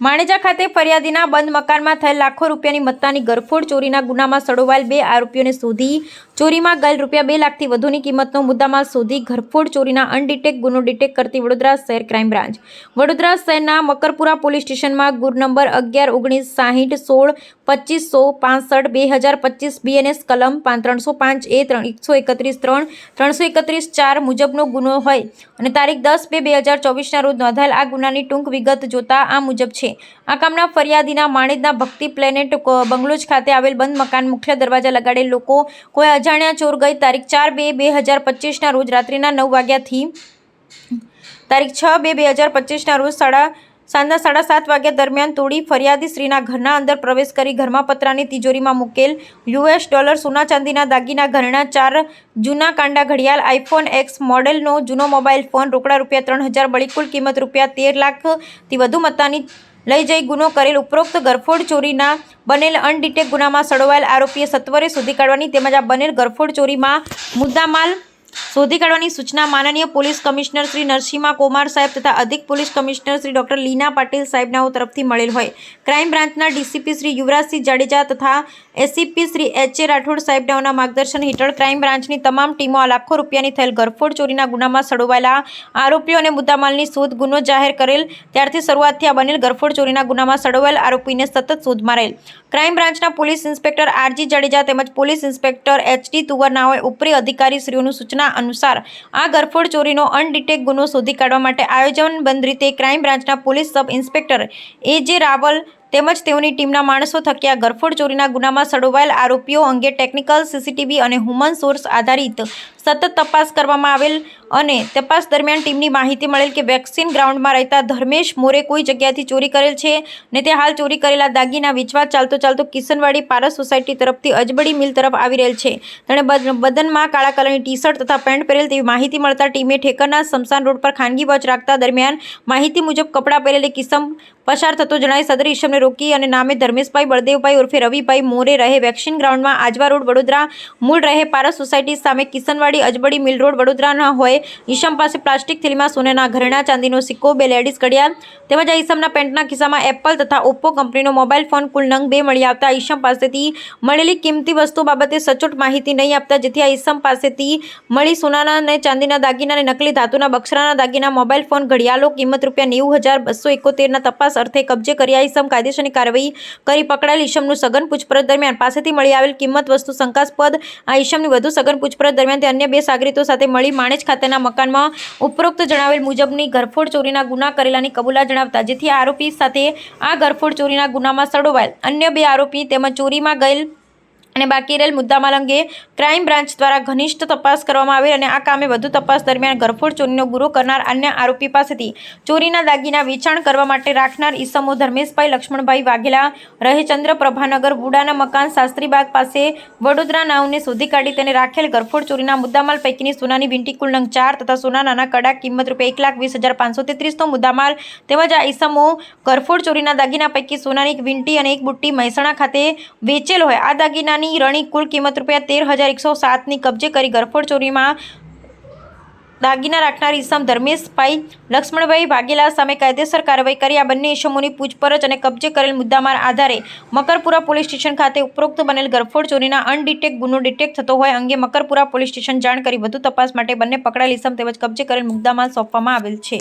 માણેજા ખાતે ફરિયાદીના બંધ મકાનમાં થયેલ લાખો રૂપિયાની મત્તાની ગરફોડ, ચોરીના ગુનામાં સડોવાયેલ બે આરોપીઓને શોધી, ચોરીમાં ગયેલ રૂપિયા બે લાખથી વધુની કિંમતનો મુદ્દામાં શોધી ઘરફોડ ચોરીના અનડિટેક ગુનો ડિટેક કરતી વડોદરા શહેર ક્રાઇમ બ્રાન્ચ. વડોદરા શહેરના મકરપુરા પોલીસ સ્ટેશનમાં ગુર નંબર અગિયાર, ઓગણીસ, સાહીઠ, સોળ, પચીસો પાંસઠ, બે હજાર પચીસ, બીએનએસ કલમ ત્રણસો પાંચ, એ ત્રણ, એકસો એકત્રીસ, ત્રણ, ત્રણસો એકત્રીસ ચાર મુજબનો ગુનો હોય અને તારીખ દસ બે બે હજાર ચોવીસના રોજ નોંધાયેલ આ ગુનાની ટૂંક વિગત જોતા આ મુજબ છે. આ કામના ફરિયાદીના માણેજના ભક્તિ પ્લેનેટ બંગલોજ ખાતે આવેલ બંધ મકાન મુખ્ય દરવાજા લગાડેલ લોકો કોઈ અજાણ્યા ચોર ગઈ તારીખ ચાર બે બે હજાર પચીસના રોજ રાત્રિના નવ વાગ્યાથી તારીખ છ બે બે હજાર પચીસના રોજ સાડા, સાંજના સાડા સાત વાગ્યા દરમિયાન તોડી ફરિયાદી શ્રીના ઘરના અંદર પ્રવેશ કરી ઘરમાં પતરાની તિજોરીમાં મૂકેલ યુએસ ડોલર સોના ચાંદીના દાગીના ઘરેણા ચાર જૂના કાંડા ઘડિયાળ, આઈફોન એક્સ મોડેલનો જૂનો મોબાઈલ ફોન રોકડા રૂપિયા ત્રણ હજાર, બળી કુલ કિંમત રૂપિયા તેર લાખથી વધુ મત્તાની લઈ જઈ ગુનો કરેલ ઉપરોક્ત ગરફોડ ચોરીના બનેલ અનડિટેક ગુનામાં સડવાયેલ આરોપીએ સત્વરે શોધી કાઢવાની તેમજ આ બનેલ ગરફોડ ચોરીમાં મુદ્દામાલ શોધી કાઢવાની સૂચના માનનીય પોલીસ કમિશનર શ્રી નરસિંહા કુમાર સાહેબ તથા અધિક police commissioner Shri doctor Leena Patil સાહેબનાઓ તરફથી મળેલ હોય. ક્રાઇમ બ્રાન્ચના ડીસીપી શ્રી યુવરાજસિંહ જાડેજા તથા ACP Shri H A Rathod સાહેબનાઓના માર્ગદર્શન હેઠળ ક્રાઇમ બ્રાન્ચની તમામ ટીમો આ લાખો રૂપિયાની થયેલ ગરફોડ ચોરીના ગુનામાં સડવાયેલા આરોપીઓ અને મુદ્દામાલની શોધ ગુનો જાહેર કરેલ. ત્યારથી શરૂઆતથી આ બનેલ ગરફોડ ચોરીના ગુનામાં સડોવાયેલ આરોપીને સતત શોધમાં રહેલ. ક્રાઇમ બ્રાન્ચના પોલીસ ઇન્સ્પેક્ટર આરજી જાડેજા તેમજ પોલીસ ઇન્સ્પેક્ટર એચ ડી તુવરનાઓએ ઉપરી અધિકારીશ્રીઓનું સૂચના અનુસાર, આ ગરફોડ ચોરીનો અનડિટેક ગુનો શોધી કાઢવા માટે આયોજનબંધ રીતે ક્રાઇમ બ્રાન્ચના પોલીસ સબ ઇન્સ્પેક્ટર એ જે રાવલ તેમજ તેઓની ટીમના માણસો થકી ગરફોડ ચોરીના ગુનામાં સડોવાયેલ આરોપીઓ અંગે ટેકનિકલ સીસીટીવી અને હ્યુમન સોર્સ આધારિત સતત તપાસ કરવામાં આવેલ અને તપાસ દરમિયાન ટીમની માહિતી મળેલ કે વેક્સિન ગ્રાઉન્ડમાં રહેતા ધર્મેશ મોરે કોઈ જગ્યાથી ચોરી કરેલ છે ને તે હાલ ચોરી કરેલા દાગીના વેચવા ચાલતો ચાલતો કિશનવાડી પારસ સોસાયટી તરફથી અજબડી મિલ તરફ આવી રહેલ છે. તેણે બદ- બદનમાં કાળા કલરની ટી શર્ટ તથા પેન્ટ પહેરેલ તેવી માહિતી મળતા ટીમે ઠેકરના સ્મશાન રોડ પર ખાનગી વોચ રાખતા દરમિયાન માહિતી મુજબ કપડાં પહેરેલી કિસમ પસાર થતો જણાય સદર ઈશમને રોકી અને નામે ધર્મેશભાઈ બળદેવભાઈ ઉર્ફે રવિભાઈ મોરે રહે. વેક્સિન ગ્રાઉન્ડમાં આજવા રોડ વડોદરા મૂળ રહે. પારસ સોસાયટી સામે કિશનવાડી અજબડી મિલ રોડ વડોદરાના હોય. ઈશમ પાસે પ્લાસ્ટિક થેલીમાં સોનાના ઘરેણા, ચાંદીનો સિક્કો, બે લેડીઝ ઘડિયાળ તેમજ આ ઈશમના પેન્ટના ખિસ્સામાં એપલ તથા ઓપ્પો કંપનીનો મોબાઈલ ફોન કુલ નંગ બે મળી આવતા ઈશમ પાસેથી મળેલી કિંમતી વસ્તુ બાબતે સચોટ માહિતી નહીં આપતા જેથી આ ઈશમ પાસેથી મળી સોનાના અને ચાંદીના દાગીના અને નકલી ધાતુના બક્ષરાના દાગીના, મોબાઈલ ફોન, ઘડિયાળો કિંમત રૂપિયા નેવું હજાર બસો એકોતેરના તપાસ અર્થે કબજે કર્યા ઇસમ કાયદેસરની કાર્યવાહી કરી પકડાયેલ ઇસમનું સઘન પૂછપરછ દરમિયાન પાસેથી મળી આવેલ કિંમત, વસ્તુ, શંકાસ્પદ આ ઈસમની વધુ સઘન પૂછપરછ દરમિયાન તે અન્ય બે સાગરીતો સાથે મળી માણેજ ખાતેના મકાનમાં ઉપરોક્ત જણાવેલ મુજબની ઘરફોડ ચોરીના ગુના કરેલાની કબૂલા જણાવતા, જેથી આરોપી સાથે આ ઘરફોડ ચોરીના ગુનામાં સડોવાયેલ. અન્ય બે આરોપી તેમજ ચોરીમાં ગયેલ અને બાકી રહેલ મુદ્દામાલ અંગે ક્રાઇમ બ્રાન્ચ દ્વારા ઘનિષ્ઠ તપાસ કરવામાં આવેલ અને આ કામે વધુ તપાસ દરમિયાન ગરફોડ ચોરીનો ગુનો કરનાર અન્ય આરોપી પાસેથી ચોરીના દાગીના વેચાણ કરવા માટે રાખનાર ઈસમો ધર્મેશભાઈ લક્ષ્મણભાઈ વાઘેલા રહે ચંદ્રપ્રભાનગર બુડાના મકાન, શાસ્ત્રીબાગ પાસે વડોદરા નાવને શોધી કાઢી તેને રાખેલ ગરફોડ ચોરીના મુદ્દામાલ પૈકીની સોનાની વીંટી કુલ નંગ ચાર તથા નાના કડા કિંમત રૂપિયા એક લાખ વીસ હજાર પાંચસો તેત્રીસનો મુદ્દામાલ તેમજ આ ઈસમો ગરફોડ ચોરીના દાગીના પૈકી સોનાની એક વીંટી અને એક બુટ્ટી મહેસાણા ખાતે વેચેલ હોય. આ દાગીનાની રણી કુલ કિંમત રૂપિયા તેર હજાર એકસો સાતની કબજે કરી ગરફોડ ચોરીમાં દાગીના રાખનાર ઈસમ ધર્મેશભાઈ લક્ષ્મણભાઈ વાઘેલા સામે કાયદેસર કાર્યવાહી કરી. આ બંને ઈસમોની પૂછપરછ અને કબજે કરેલ મુદ્દામાર આધારે મકરપુરા પોલીસ સ્ટેશન ખાતે ઉપરોક્ત બનેલ ગરફોડ ચોરીના અનડિટેક ગુનો ડિટેક્ટ થતો હોય અંગે મકરપુરા પોલીસ સ્ટેશન જાણ કરી. વધુ તપાસ માટે બંને પકડાયેલ ઈસમ તેમજ કબજે કરેલ મુદ્દામાલ સોંપવામાં આવેલ છે.